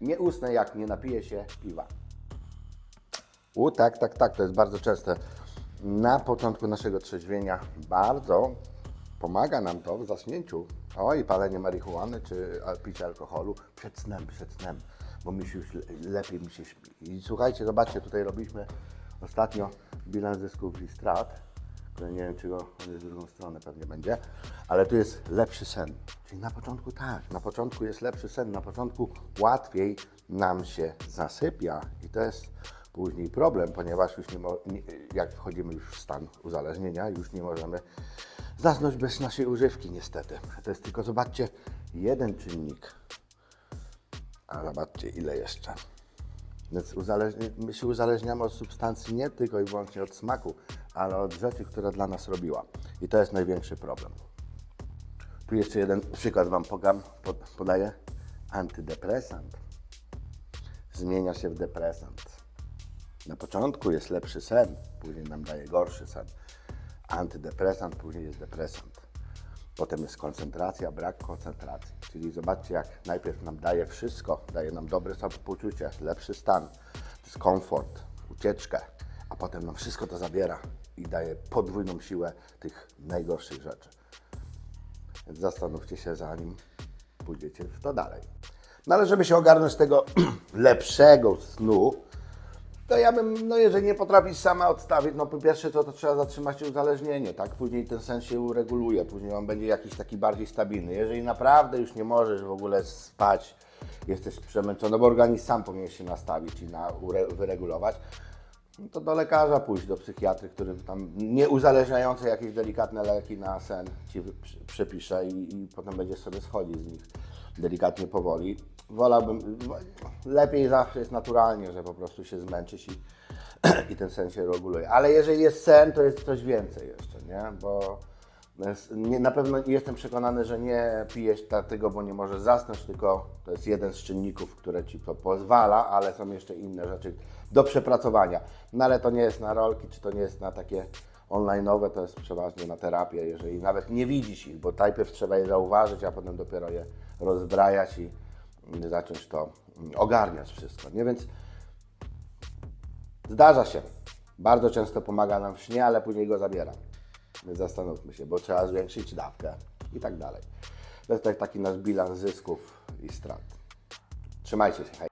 Nie usnę, jak nie napiję się piwa. U, tak, tak, tak, to jest bardzo częste. Na początku naszego trzeźwienia bardzo pomaga nam to w zaśnięciu. O, i palenie marihuany czy picie alkoholu przed snem, przed snem, bo mi się już le- lepiej mi się śpi. I słuchajcie, zobaczcie, tutaj robiliśmy ostatnio bilans zysków i strat, nie wiem, czy go w drugą stronę pewnie będzie, ale tu jest lepszy sen. Na początku tak, na początku jest lepszy sen, na początku łatwiej nam się zasypia i to jest później problem, ponieważ już nie, nie jak wchodzimy już w stan uzależnienia, już nie możemy zasnąć bez naszej używki niestety. To jest tylko, zobaczcie, jeden czynnik, a zobaczcie ile jeszcze. Więc my się uzależniamy od substancji nie tylko i wyłącznie od smaku, ale od rzeczy, które dla nas robiła. I to jest największy problem. Tu jeszcze jeden przykład Wam podam, pod, podaję. Antydepresant zmienia się w depresant. Na początku jest lepszy sen, później nam daje gorszy sen. Antydepresant, później jest depresant. Potem jest koncentracja, brak koncentracji. Czyli zobaczcie, jak najpierw nam daje wszystko, daje nam dobre samopoczucie, lepszy stan, dyskomfort, ucieczkę, a potem nam wszystko to zabiera i daje podwójną siłę tych najgorszych rzeczy. Zastanówcie się, zanim pójdziecie w to dalej. No ale żeby się ogarnąć tego lepszego snu, to ja bym, no jeżeli nie potrafisz sama odstawić, no po pierwsze to, to trzeba zatrzymać uzależnienie, tak? Później ten sen się ureguluje, później on będzie jakiś taki bardziej stabilny. Jeżeli naprawdę już nie możesz w ogóle spać, jesteś przemęczony, bo organizm sam powinien się nastawić i na, ure, wyregulować, to do lekarza pójść, do psychiatry, który tam nie uzależniający jakieś delikatne leki na sen ci przepisze i, i potem będziesz sobie schodzić z nich delikatnie powoli. Wolałbym, lepiej zawsze jest naturalnie, że po prostu się zmęczysz i, i ten sen się reguluje. Ale jeżeli jest sen, to jest coś więcej jeszcze, nie? Bo nie, na pewno jestem przekonany, że nie pijesz dlatego, bo nie możesz zasnąć, tylko to jest jeden z czynników, które ci to pozwala, ale są jeszcze inne rzeczy do przepracowania. No ale to nie jest na rolki, czy to nie jest na takie online'owe, to jest przeważnie na terapię, jeżeli nawet nie widzisz ich, bo najpierw trzeba je zauważyć, a potem dopiero je rozbrajać i i zacząć to mm, ogarniać wszystko. Nie więc zdarza się. Bardzo często pomaga nam w śnie, ale później go zabiera. Zastanówmy się, bo trzeba zwiększyć dawkę i tak dalej. To jest tak- taki nasz bilans zysków i strat. Trzymajcie się, hej.